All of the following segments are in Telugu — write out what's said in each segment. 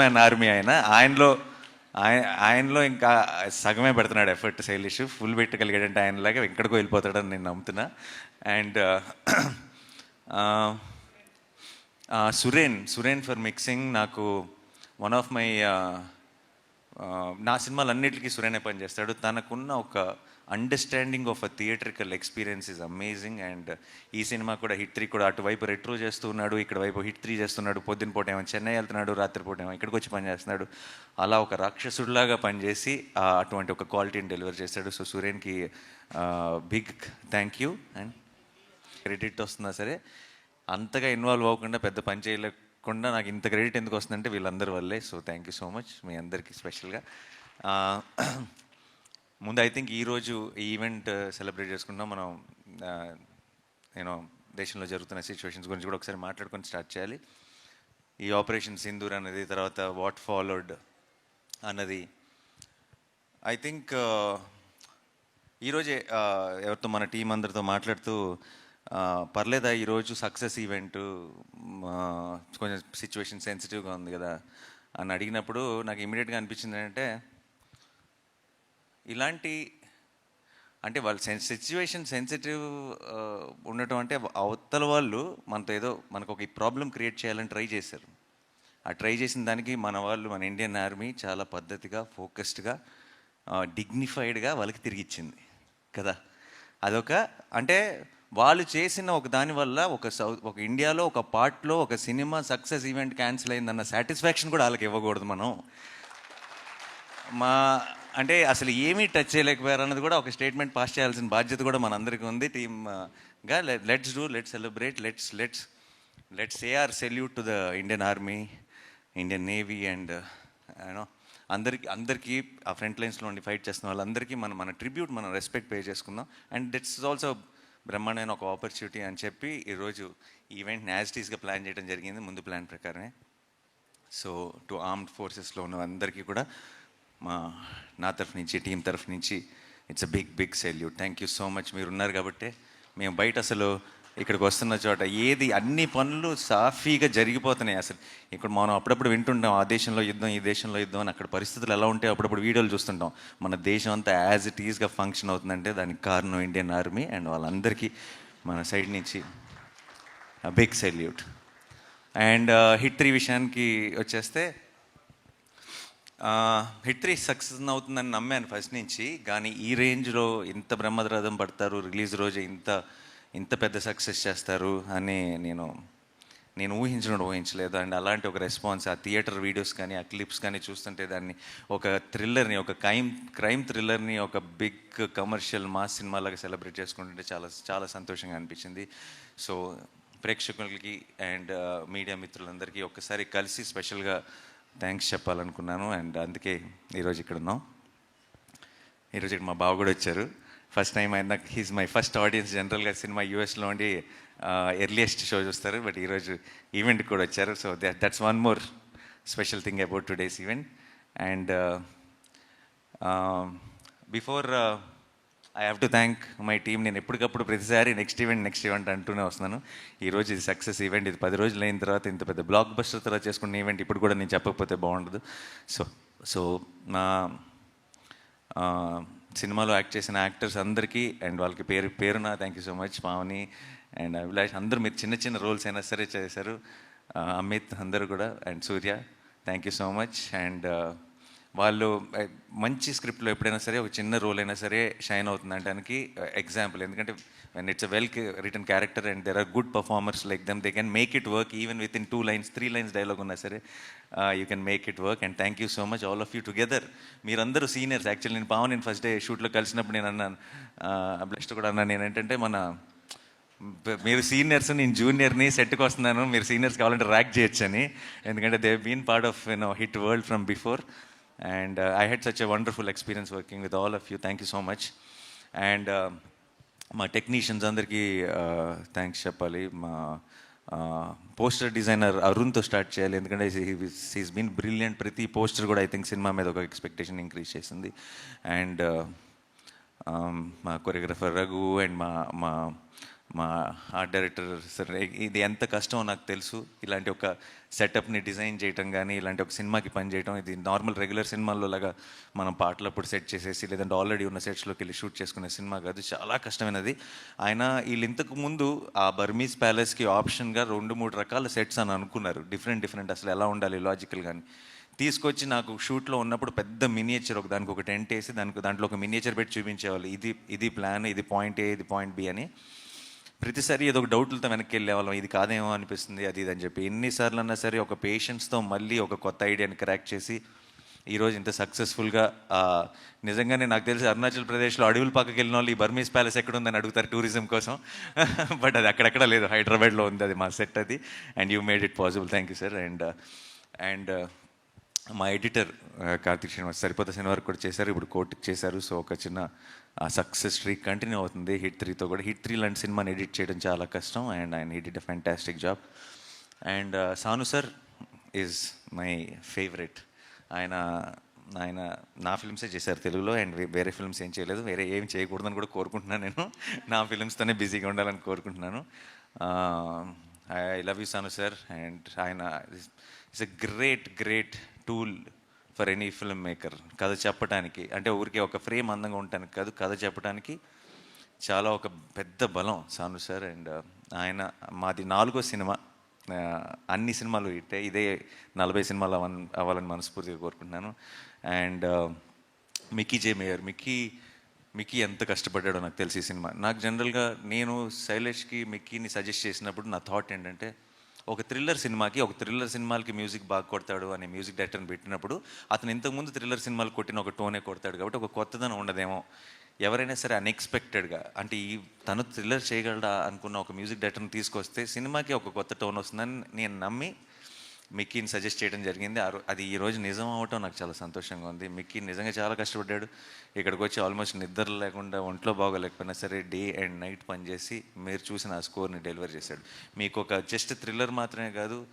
మ్యాన్ ఆర్మీ ఆయన. ఆయనలో ఆయనలో ఇంకా సగమే పెడుతున్నాడు ఎఫర్ట్ శైలిష్. ఫుల్ పెట్టగలిగాడంటే ఆయనలాగా ఎక్కడికో వెళ్ళిపోతాడని నేను నమ్ముతున్నా. And Suren Suren for mixing నాకు వన్ ఆఫ్ మై నా సినిమాలన్నిటికీ సురేనే పనిచేస్తాడు. తనకున్న ఒక understanding of a theatrical experience is amazing and ఈ సినిమా కూడా హిట్ త్రీ కూడా అటువైపు రెట్రో చేస్తున్నాడు ఇక్కడ వైపు హిట్ త్రీ చేస్తున్నాడు పొద్దున పూట ఏమో చెన్నై వెళ్తున్నాడు రాత్రి పూట ఏమో ఇక్కడికి వచ్చి పని చేస్తున్నాడు అలా ఒక రాక్షసుడిలాగా పనిచేసి అటువంటి ఒక క్వాలిటీని డెలివర్ చేస్తాడు so సురేన్కి big thank you and credit వస్తున్నా సరే అంతగా ఇన్వాల్వ్ అవ్వకుండా పెద్ద పని చేయలేకుండా నాకు ఇంత క్రెడిట్ ఎందుకు వస్తుందంటే వీళ్ళందరి వల్లే. So thank you so much మీ అందరికీ స్పెషల్గా ముందు ఐ థింక్ ఈరోజు ఈ ఈవెంట్ సెలబ్రేట్ చేసుకుంటున్నాం మనం uh, నేను దేశంలో జరుగుతున్న సిచ్యువేషన్స్ గురించి కూడా ఒకసారి మాట్లాడుకొని స్టార్ట్ చేయాలి. ఈ ఆపరేషన్ సింధూర్ అనేది తర్వాత వాట్ ఫాలోడ్ అన్నది. ఐ థింక్ ఈరోజే ఎవరితో మన టీం అందరితో మాట్లాడుతూ uh, పర్లేదా ఈరోజు సక్సెస్ ఈవెంట్ కొంచెం సిచ్యువేషన్ సెన్సిటివ్గా ఉంది కదా? అని అడిగినప్పుడు నాకు ఇమీడియట్గా అనిపించింది ఏంటంటే ఇలాంటి అంటే వాళ్ళ సెన్ సిచ్యువేషన్ సెన్సిటివ్ ఉండటం అంటే అవతల వాళ్ళు మనతో ఏదో మనకు ఒక ప్రాబ్లం క్రియేట్ చేయాలని ట్రై చేశారు. ఆ ట్రై చేసిన దానికి మన వాళ్ళు మన ఇండియన్ ఆర్మీ చాలా పద్ధతిగా ఫోకస్డ్గా డిగ్నిఫైడ్గా వాళ్ళకి తిరిగి ఇచ్చింది. కదా? అదొక అంటే వాళ్ళు చేసిన ఒక దాని వల్ల ఒక సౌత్ ఒక ఇండియాలో ఒక పార్ట్లో ఒక సినిమా సక్సెస్ ఈవెంట్ క్యాన్సిల్ అయిందన్న సాటిస్ఫాక్షన్ కూడా వాళ్ళకి ఇవ్వకూడదు మనం. మా అంటే అసలు ఏమీ టచ్ చేయలేకపోయారు అన్నది కూడా ఒక స్టేట్మెంట్ పాస్ చేయాల్సిన బాధ్యత కూడా మనందరికీ ఉంది. టీమ్గా let's do let's celebrate let's let's let's uh our salute to the Indian army Indian navy and you know అందరికీ అందరికీ ఆ ఫ్రంట్ లైన్స్లో ఉండి ఫైట్ చేస్తున్న వాళ్ళందరికీ మనం మన ట్రిబ్యూట్ మనం రెస్పెక్ట్ పే చేసుకుందాం. అండ్ దిట్స్ ఆల్సో బ్రహ్మాండమైన ఒక ఆపర్చునిటీ అని చెప్పి ఈరోజు ఈవెంట్ న్యాజిటీస్గా ప్లాన్ చేయడం జరిగింది. ముందు ప్లాన్ ప్రకారమే. సో టు ఆర్మ్డ్ ఫోర్సెస్లో ఉన్న అందరికీ కూడా మా నా తరఫు నుంచి టీం తరఫు నుంచి it's a big big salute thank you so much మీరు ఉన్నారు కాబట్టి మేము బయట అసలు ఇక్కడికి వస్తున్న చోట ఏది అన్ని పనులు సాఫీగా జరిగిపోతున్నాయి అసలు. ఇక్కడ మనం అప్పుడప్పుడు వింటుంటాం ఆ దేశంలో యుద్ధం ఈ దేశంలో యుద్ధం అని. అక్కడ పరిస్థితులు ఎలా ఉంటాయో అప్పుడప్పుడు వీడియోలు చూస్తుంటాం. మన దేశం అంతా యాజ్ ఇట్ ఈజ్గా ఫంక్షన్ అవుతుందంటే దానికి కారణం ఇండియన్ ఆర్మీ అండ్ వాళ్ళందరికీ మన సైడ్ నుంచి big salute and hit three విషయానికి వచ్చేస్తే హిట్రీ సక్సెస్ అవుతుందని నమ్మాను ఫస్ట్ నుంచి కానీ ఈ రేంజ్లో ఇంత బ్రహ్మద్రథం పడతారు రిలీజ్ రోజు ఇంత ఇంత పెద్ద సక్సెస్ చేస్తారు అని నేను నేను ఊహించడం ఊహించలేదు. అండ్ అలాంటి ఒక రెస్పాన్స్ ఆ థియేటర్ వీడియోస్ కానీ ఆ క్లిప్స్ కానీ చూస్తుంటే దాన్ని ఒక థ్రిల్లర్ని ఒక క్రైమ్ క్రైమ్ థ్రిల్లర్ని ఒక బిగ్ కమర్షియల్ మాస్ సినిమాలాగా సెలబ్రేట్ చేసుకుంటుంటే చాలా చాలా సంతోషంగా అనిపించింది. సో ప్రేక్షకులకి అండ్ మీడియా uh, మిత్రులందరికీ ఒక్కసారి కలిసి స్పెషల్గా థ్యాంక్స్ చెప్పాలనుకున్నాను అండ్ అందుకే ఈరోజు ఇక్కడ ఉన్నాం. ఈరోజు ఇక్కడ మా బావ కూడా వచ్చారు. ఫస్ట్ టైం ఆయన హీస్ మై ఫస్ట్ ఆడియన్స్ జనరల్గా సినిమా యూఎస్లో ఉండి ఎర్లియెస్ట్ షో చూస్తారు. బట్ ఈరోజు ఈవెంట్ కూడా వచ్చారు. So that's one more special thing about today's event and before I have to thank my team నేను ఎప్పటికప్పుడు ప్రతిసారి నెక్స్ట్ ఈవెంట్ నెక్స్ట్ ఈవెంట్ అంటూనే వస్తున్నాను. ఈ రోజు ఇది సక్సెస్ ఈవెంట్ ఇది పది రోజులు అయిన తర్వాత ఇంత పెద్ద బ్లాక్ బస్టర్ తర్వాత చేసుకున్న ఈవెంట్ ఇప్పుడు కూడా నేను చెప్పకపోతే బాగుండదు. సో సో నా సినిమాలో యాక్ట్ చేసిన యాక్టర్స్ అందరికీ అండ్ వాళ్ళకి పేరు పేరున thank you so much Pavani and Abhilash. అందరూ మీరు చిన్న చిన్న రోల్స్ అయినా సరే చేశారు. అమిత్ అందరూ కూడా and Surya thank you so much and వాళ్ళు మంచి స్క్రిప్ట్లో ఎప్పుడైనా సరే ఒక చిన్న రోల్ అయినా సరే షైన్ అవుతుంది అనడానికి ఎగ్జాంపుల్ ఎందుకంటే when it's a well written character and there are good performers like them they can make it work even with in two lines three lines dialogue ఉన్నా సరే you can make it work and thank you so much all of you together మీరందరూ సీనియర్స్ యాక్చువల్లీ నేను పావన్ నేను ఫస్ట్ డే షూట్లో కలిసినప్పుడు నేను అన్నాను బ్లెస్ట్ కూడా అన్నాను నేను ఏంటంటే మన మీరు సీనియర్స్ నేను జూనియర్ని సెట్కి వస్తున్నాను మీరు సీనియర్స్ కావాలంటే ర్యాక్ చేయొచ్చని. ఎందుకంటే they been part of you know hit world from before and I had such a wonderful experience working with all of you thank you so much and మా టెక్నీషియన్స్ అందరికీ థ్యాంక్స్ చెప్పాలి. మా పోస్టర్ డిజైనర్ అరుణ్తో స్టార్ట్ చేయాలి. ఎందుకంటే హీస్ బీన్ బ్రిలియంట్. ప్రతి పోస్టర్ కూడా ఐ థింక్ సినిమా మీద ఒక ఎక్స్పెక్టేషన్ ఇంక్రీజ్ చేసింది. అండ్ మా కొరియోగ్రఫర్ రఘు అండ్ మా మా మా ఆర్ట్ డైరెక్టర్ సార్ ఇది ఎంత కష్టమో నాకు తెలుసు. ఇలాంటి ఒక సెటప్ని డిజైన్ చేయటం కానీ ఇలాంటి ఒక సినిమాకి పని చేయటం ఇది నార్మల్ రెగ్యులర్ సినిమాల్లో లాగా మనం పాటలప్పుడు సెట్ చేసేసి లేదంటే ఆల్రెడీ ఉన్న సెట్స్లోకి వెళ్ళి షూట్ చేసుకునే సినిమా కాదు చాలా కష్టమైనది. ఆయన వీళ్ళు ఇంతకు ముందు ఆ బర్మీస్ ప్యాలెస్కి ఆప్షన్గా రెండు మూడు రకాల సెట్స్ అని అనుకున్నారు. డిఫరెంట్ డిఫరెంట్ అసలు ఎలా ఉండాలి లాజికల్ కానీ తీసుకొచ్చి నాకు షూట్లో ఉన్నప్పుడు పెద్ద మినియేచర్ ఒక దానికి ఒక టెంట్ వేసి దానికి దాంట్లో ఒక మినియేచర్ పెట్టి చూపించేవాళ్ళు. ఇది ఇది ప్లాన్ ఇది పాయింట్ ఏ ఇది పాయింట్ బి అని. ప్రతిసారి ఏదో ఒక డౌట్లతో వెనక్కి వెళ్ళేవాళ్ళం. ఇది కాదేమో అనిపిస్తుంది అది ఇది అని చెప్పి. ఎన్నిసార్లు అన్నా సరే ఒక పేషెంట్స్తో మళ్ళీ ఒక కొత్త ఐడియాని క్రాక్ చేసి ఈరోజు ఇంత సక్సెస్ఫుల్గా నిజంగానే నాకు తెలిసి అరుణాచల్ ప్రదేశ్లో అడవుల పక్కకి వెళ్ళిన వాళ్ళు ఈ బర్మీస్ ప్యాలెస్ ఎక్కడ ఉందని అడుగుతారు టూరిజం కోసం. బట్ అది అక్కడెక్కడ లేదు. హైదరాబాద్లో ఉంది అది మా సెట్ అది. And you made it possible thank you sir and and మా ఎడిటర్ కార్తీక్ శ్రీనివాస్ సరిపోతా శనివారం కూడా చేశారు. ఇప్పుడు కోర్టుకి చేశారు. సో ఒక చిన్న సక్సెస్ స్ట్రీక్ కంటిన్యూ అవుతుంది. హిట్ త్రీతో కూడా. హిట్ త్రీ లాంటి సినిమాని ఎడిట్ చేయడం చాలా కష్టం. అండ్ ఆయన edit a fantastic job and Sanu sir is my favourite ఆయన ఆయన నా ఫిల్మ్సే చేశారు తెలుగులో. అండ్ వేరే ఫిల్మ్స్ ఏం చేయలేదు. వేరే ఏం చేయకూడదని కూడా కోరుకుంటున్నాను నేను. నా ఫిల్మ్స్తోనే బిజీగా ఉండాలని కోరుకుంటున్నాను. I love you Sanu sir and ఆయన it's a great great tool for any film maker కథ చెప్పడానికి అంటే ఊరికే ఒక ఫ్రేమ్ అందంగా ఉండటానికి కాదు కథ చెప్పడానికి చాలా ఒక పెద్ద బలం సాను సార్ అండ్ uh, ఆయన మాది నాలుగో సినిమా. Uh, అన్ని సినిమాలు ఇట్టే ఇదే నలభై సినిమాలు అవ్వని అవ్వాలని మనస్ఫూర్తిగా కోరుకుంటున్నాను. అండ్ uh, మిక్కీ జే మేయర్ మిక్కీ మిక్కీ ఎంత కష్టపడ్డాడో నాకు తెలిసి సినిమా. నాకు జనరల్గా నేను శైలేష్కి మిక్కీని సజెస్ట్ చేసినప్పుడు నా థాట్ ఏంటంటే ఒక థ్రిల్లర్ సినిమాకి ఒక థ్రిల్లర్ సినిమాలకి మ్యూజిక్ బాగా కొడతాడు అనే మ్యూజిక్ డైరెక్టర్ని పెట్టినప్పుడు అతను ఇంతకుముందు థ్రిల్లర్ సినిమాలు కొట్టిన ఒక టోనే కొడతాడు కాబట్టి ఒక కొత్తదనం ఉండదేమో. ఎవరైనా సరే అన్ఎక్స్పెక్టెడ్గా అంటే ఈ తను థ్రిల్లర్ చేయగలడా అనుకున్న ఒక మ్యూజిక్ డైరెక్టర్ని తీసుకొస్తే సినిమాకి ఒక కొత్త టోన్ వస్తుందని నేను నమ్మి మిక్కీని సజెస్ట్ చేయడం జరిగింది. అది ఈ రోజు నిజం అవటం నాకు చాలా సంతోషంగా ఉంది. మిక్కీ నిజంగా చాలా కష్టపడ్డాడు. ఇక్కడికి వచ్చి ఆల్మోస్ట్ నిద్ర లేకుండా ఒంట్లో బాగోలేకపోయినా సరే డే అండ్ నైట్ పనిచేసి మీరు చూసిన ఆ స్కోర్ని డెలివర్ చేశాడు. మీకు ఒక జస్ట్ థ్రిల్లర్ మాత్రమే కాదు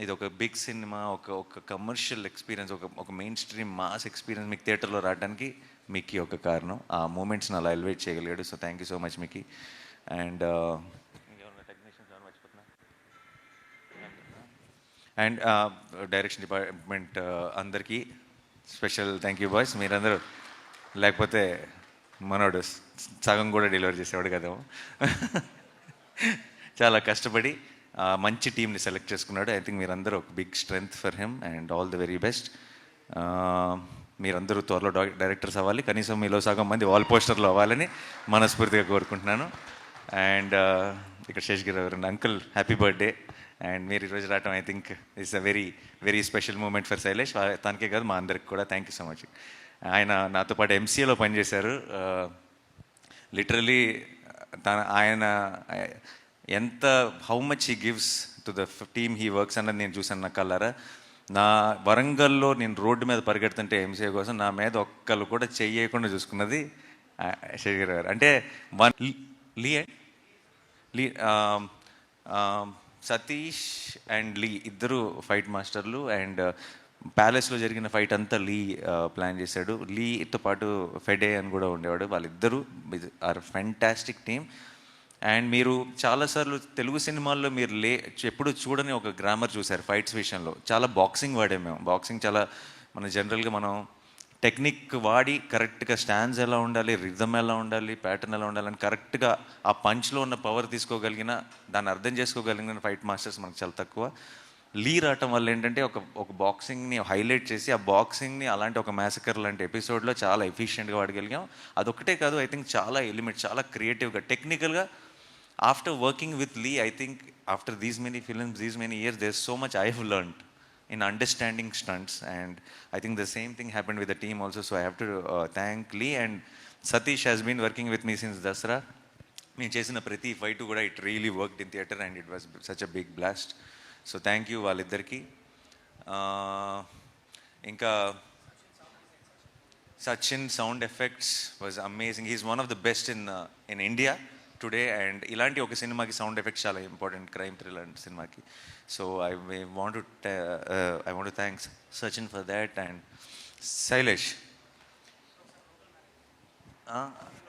ఇది ఒక బిగ్ సినిమా ఒక ఒక కమర్షియల్ ఎక్స్పీరియన్స్ ఒక ఒక మెయిన్ స్ట్రీమ్ మాస్ ఎక్స్పీరియన్స్ మీకు థియేటర్లో రావడానికి మిక్కీ ఒక కారణం. ఆ మూమెంట్స్ని అలా ఎలివేట్ చేయగలిగాడు. So thank you so much Mickey. And uh, and direction department అందరికీ స్పెషల్ థ్యాంక్ యూ బాయ్స్. మీరందరూ లేకపోతే మనోడు సగం కూడా డెలివరీ చేసేవాడు కదా చాలా కష్టపడి మంచి టీంని సెలెక్ట్ చేసుకున్నాడు. ఐ థింక్ మీరందరూ ఒక big strength for him and all the very best. మీరందరూ త్వరలో డై- డైరెక్టర్స్ అవ్వాలి. కనీసం మీలో సగం మంది వాల్ పోస్టర్లు అవ్వాలని మనస్ఫూర్తిగా కోరుకుంటున్నాను. అండ్ ఇక్కడ Seshagiri uncle happy birthday. And మీరు ఈరోజు రావటం I think it's a very very special moment for Shailesh తనకే కాదు మా అందరికి కూడా. థ్యాంక్ యూ సో మచ్ ఆయన నాతో పాటు ఎంసీఏలో పనిచేశారు. లిటరలీ తన ఆయన ఎంత how much he gives to the team he works అన్నది నేను చూశాను నా కల్లారా నా వరంగల్లో నేను రోడ్డు మీద పరిగెడుతుంటే ఎంసీఏ కోసం నా మీద ఒక్కళ్ళు కూడా చెయ్యకుండా చూసుకున్నది శరీర గారు అంటే one Lee Lee Satish and Lee ఇద్దరు ఫైట్ మాస్టర్లు అండ్ uh, ప్యాలెస్లో జరిగిన ఫైట్ అంతా లీ uh, ప్లాన్ చేశాడు. లీతో పాటు ఫెడే అని కూడా ఉండేవాడు. వాళ్ళిద్దరూ ఆర్ ఫెంటాస్టిక్ టీమ్. అండ్ మీరు చాలాసార్లు తెలుగు సినిమాల్లో మీరు లే ఎప్పుడు చూడని ఒక గ్రామర్ చూశారు ఫైట్స్ విషయంలో. చాలా బాక్సింగ్ వాడే మేము. బాక్సింగ్ చాలా మన జనరల్గా మనం టెక్నిక్ వాడి కరెక్ట్గా స్టాండ్స్ ఎలా ఉండాలి రిథమ్ ఎలా ఉండాలి ప్యాటర్న్ ఎలా ఉండాలి అని కరెక్ట్గా ఆ పంచ్లో ఉన్న పవర్ తీసుకోగలిగిన దాన్ని అర్థం చేసుకోగలిగిన ఫైట్ మాస్టర్స్ మనకు చాలా తక్కువ. లీ రావటం వల్ల ఏంటంటే ఒక ఒక బాక్సింగ్ని హైలైట్ చేసి ఆ బాక్సింగ్ని అలాంటి ఒక మ్యాసకర్ లాంటి ఎపిసోడ్లో చాలా ఎఫిషియెంట్గా వాడగలిగాం. అదొకటే కాదు ఐ థింక్ చాలా ఎలిమెంట్ చాలా క్రియేటివ్గా టెక్నికల్గా after working with Lee I think after these many films these many years there so much I have learn in understanding stunts and i think the same thing happened with the team also so i have to uh, thank lee and satish has been working with me since dasra మేము చేసిన ప్రతి ఫైట్ కూడా it really worked in theatre and it was such a big blast so thank you వాళ్ళిద్దరికి Uh, ఇంకా Sachin sound effects was amazing he's one of the best in in India today and ఇలాంటి ఒక సినిమాకి సౌండ్ ఎఫెక్ట్స్ చాలా ఇంపార్టెంట్ క్రైమ్ థ్రిల్లర్ సినిమాకి. So I want I want thanks Sachin for that and Shailesh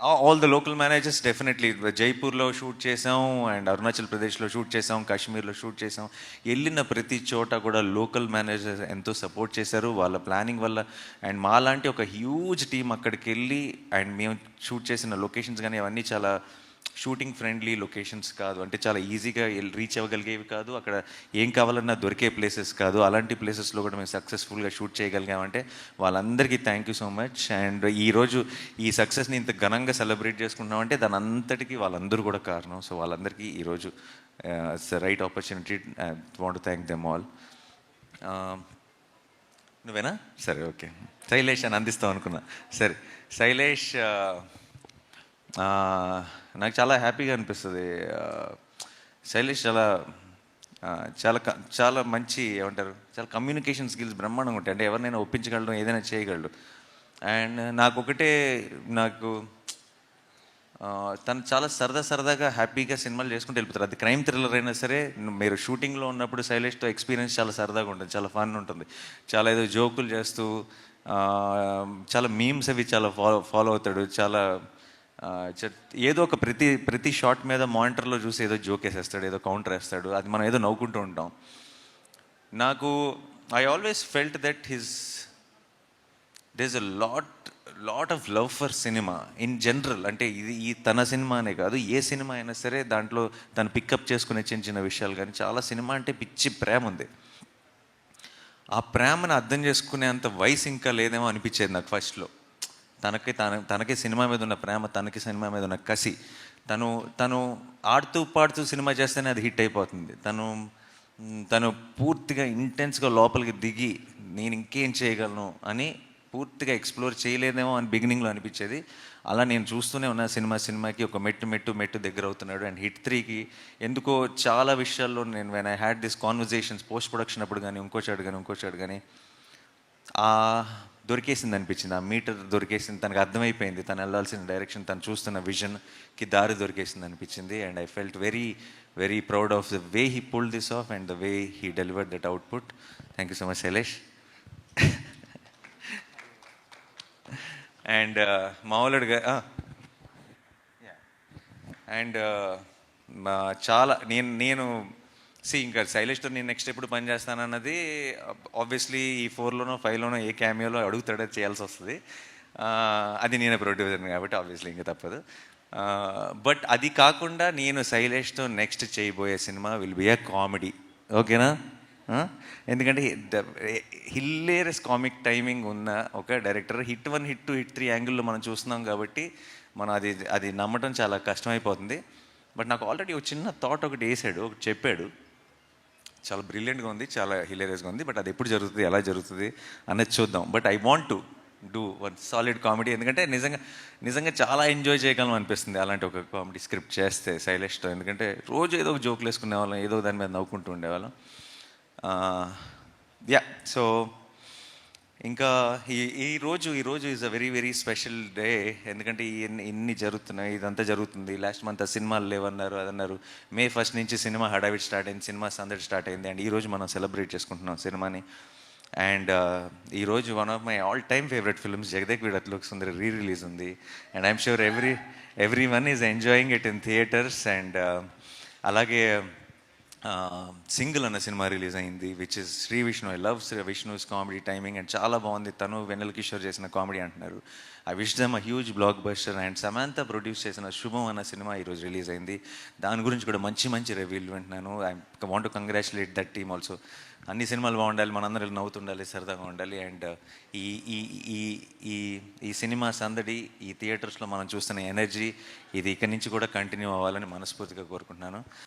all the local managers definitely జైపూర్లో shoot చేసాం అండ్ అరుణాచల్ ప్రదేశ్లో షూట్ చేసాం కాశ్మీర్లో షూట్ చేసాం. వెళ్ళిన ప్రతి చోట కూడా లోకల్ మేనేజర్స్ ఎంతో సపోర్ట్ చేశారు. వాళ్ళ ప్లానింగ్ వల్ల అండ్ మాలాంటి ఒక హ్యూజ్ టీం అక్కడికి వెళ్ళి అండ్ మేము షూట్ చేసిన లొకేషన్స్ కానీ అవన్నీ చాలా షూటింగ్ ఫ్రెండ్లీ లొకేషన్స్ కాదు. అంటే చాలా ఈజీగా రీచ్ అవ్వగలిగేవి కాదు. అక్కడ ఏం కావాలన్నా దొరికే ప్లేసెస్ కాదు. అలాంటి ప్లేసెస్లో కూడా మేము సక్సెస్ఫుల్గా షూట్ చేయగలిగామంటే వాళ్ళందరికీ thank you so much. And ఈరోజు ఈ సక్సెస్ని ఇంత ఘనంగా సెలబ్రేట్ చేసుకుంటున్నామంటే దాని అంతటికీ వాళ్ళందరూ కూడా కారణం. సో వాళ్ళందరికీ ఈరోజు it's right opportunity I want thank them all నువ్వేనా? సరే ఓకే. శైలేష్ అని అందిస్తాం అనుకున్నా. సరే. శైలేష్ uh, నాకు చాలా హ్యాపీగా అనిపిస్తుంది. శైలేష్ చాలా చాలా చాలా మంచి ఏమంటారు చాలా కమ్యూనికేషన్ స్కిల్స్ బ్రహ్మాండంగా ఉంటాయి. అంటే ఎవరినైనా ఒప్పించగలడం ఏదైనా చేయగలడు. అండ్ నాకు ఒకటే నాకు తను చాలా సరదా సరదాగా హ్యాపీగా సినిమాలు చేసుకుంటూ వెళ్ళిపోతారు. అది క్రైమ్ థ్రిల్లర్ అయినా సరే మీరు షూటింగ్లో ఉన్నప్పుడు శైలేష్తో ఎక్స్పీరియన్స్ చాలా సరదాగా ఉంటుంది చాలా ఫన్ ఉంటుంది. చాలా ఏదో జోకులు చేస్తూ చాలా మీమ్స్ అవి చాలా ఫాలో ఫాలో అవుతాడు. చాలా ఏదో ఒక ప్రతి ప్రతి షాట్ మీద మానిటర్లో చూసి ఏదో జోక్ వేసేస్తాడు ఏదో కౌంటర్ వేస్తాడు అది మనం ఏదో నవ్వుకుంటూ ఉంటాం. నాకు I always felt that his does a lot lot of love for cinema in general అంటే ఇది ఈ తన సినిమానే కాదు ఏ సినిమా అయినా సరే దాంట్లో తను పికప్ చేసుకునే చిన్న చిన్న విషయాలు కానీ చాలా సినిమా అంటే పిచ్చి ప్రేమ ఉంది. ఆ ప్రేమను అర్థం చేసుకునే అంత వయసు ఇంకా లేదేమో అనిపించేది నాకు ఫస్ట్లో తనకి తన తనకి సినిమా మీద ఉన్న ప్రేమ తనకి సినిమా మీద ఉన్న కసి. తను తను ఆడుతూ పాడుతూ సినిమా చేస్తేనే అది హిట్ అయిపోతుంది. తను తను పూర్తిగా ఇంటెన్స్గా లోపలికి దిగి నేను ఇంకేం చేయగలను అని పూర్తిగా ఎక్స్ప్లోర్ చేయలేదేమో అని బిగినింగ్లో అనిపించేది. అలా నేను చూస్తూనే ఉన్న సినిమా సినిమాకి ఒక మెట్టు మెట్టు మెట్టు దగ్గర అవుతున్నాడు. అండ్ హిట్ త్రీకి ఎందుకో చాలా విషయాల్లో నేను when I had this conversations post production అప్పుడు కానీ ఇంకో చాడు కానీ ఇంకో చాడు కానీ దొరికేసింది అనిపించింది. ఆ మీటర్ దొరికేసింది తనకు అర్థమైపోయింది. తను వెళ్ళాల్సిన డైరెక్షన్ తను చూస్తున్న విజన్కి దారి దొరికేసింది అనిపించింది. And I felt very very proud of the way he pull this off and the way he deliver that output thank you so much Shailesh and మామూలుగా అండ్ చాలా నేను నేను సి ఇంకా శైలేష్తో నేను నెక్స్ట్ ఎప్పుడు పని చేస్తానన్నది ఆబ్వియస్లీ ఈ ఫోర్లోనో ఫైవ్లోనో ఏ క్యామియోలో అడుగుతాడో చేయాల్సి వస్తుంది. అది నేనే ప్రొడ్యూసర్ని కాబట్టి ఆబ్వియస్లీ ఇంకా తప్పదు. బట్ అది కాకుండా నేను శైలేష్తో నెక్స్ట్ చేయబోయే సినిమా విల్ బి అ కామెడీ ఓకేనా? ఎందుకంటే హిల్లేరస్ కామిక్ టైమింగ్ ఉన్న ఒక director hit one hit two hit three యాంగిల్లో మనం చూస్తున్నాం కాబట్టి మనం అది అది నమ్మటం చాలా కష్టమైపోతుంది. బట్ నాకు ఆల్రెడీ ఒక చిన్న థాట్ ఒకటి వేసాడు ఒకటి చెప్పాడు. చాలా బ్రిలియంట్గా ఉంది చాలా హిలేరియస్గా ఉంది బట్ అది ఎప్పుడు జరుగుతుంది ఎలా జరుగుతుంది అనేది చూద్దాం. But I want to do one solid comedy ఎందుకంటే నిజంగా నిజంగా చాలా ఎంజాయ్ చేయగలం అనిపిస్తుంది అలాంటి ఒక కామెడీ స్క్రిప్ట్ చేస్తే శైలేష్తో. ఎందుకంటే రోజు ఏదో ఒక జోకులు వేసుకునే వాళ్ళం ఏదో దాని మీద నవ్వుకుంటూ ఉండేవాళ్ళం. Uh, యా సో ఇంకా ఈ ఈ రోజు ఈ రోజు is a very very special day ఎందుకంటే ఎన్ని ఇన్ని జరుగుతున్నాయి ఇదంతా జరుగుతుంది. లాస్ట్ మంత్ సినిమాలు లేవన్నారు అదన్నారు. మే ఫస్ట్ నుంచి సినిమా హడావిడ్ స్టార్ట్ అయింది సినిమా సందడి స్టార్ట్ అయింది. అండ్ ఈరోజు మనం సెలబ్రేట్ చేసుకుంటున్నాం సినిమాని. అండ్ ఈరోజు one of my all time favourite films Jagadeka Veerudu Athiloka Sundari re release ఉంది. And I'm sure every every one is enjoying it in theatres and అలాగే సింగిల్ అన్న సినిమా రిలీజ్ అయింది which is Sri Vishnu. I love Sri Vishnu's comedy timing and చాలా బాగుంది. తను వెన్నెల కిషోర్ చేసిన కామెడీ అంటున్నారు. I wish them a huge blockbuster and Samantha produce చేసిన శుభం అన్న సినిమా ఈరోజు రిలీజ్ అయింది. దాని గురించి కూడా మంచి మంచి రివ్యూలు వింటున్నాను. I want to congratulate that team also అన్ని సినిమాలు బాగుండాలి మనందరం నవ్వుతుండాలి సరదాగా ఉండాలి. అండ్ ఈ ఈ ఈ ఈ ఈ సినిమా సందడి ఈ థియేటర్స్లో మనం చూస్తున్న ఎనర్జీ ఇది ఇక్కడి నుంచి కూడా కంటిన్యూ అవ్వాలని మనస్ఫూర్తిగా కోరుకుంటున్నాను.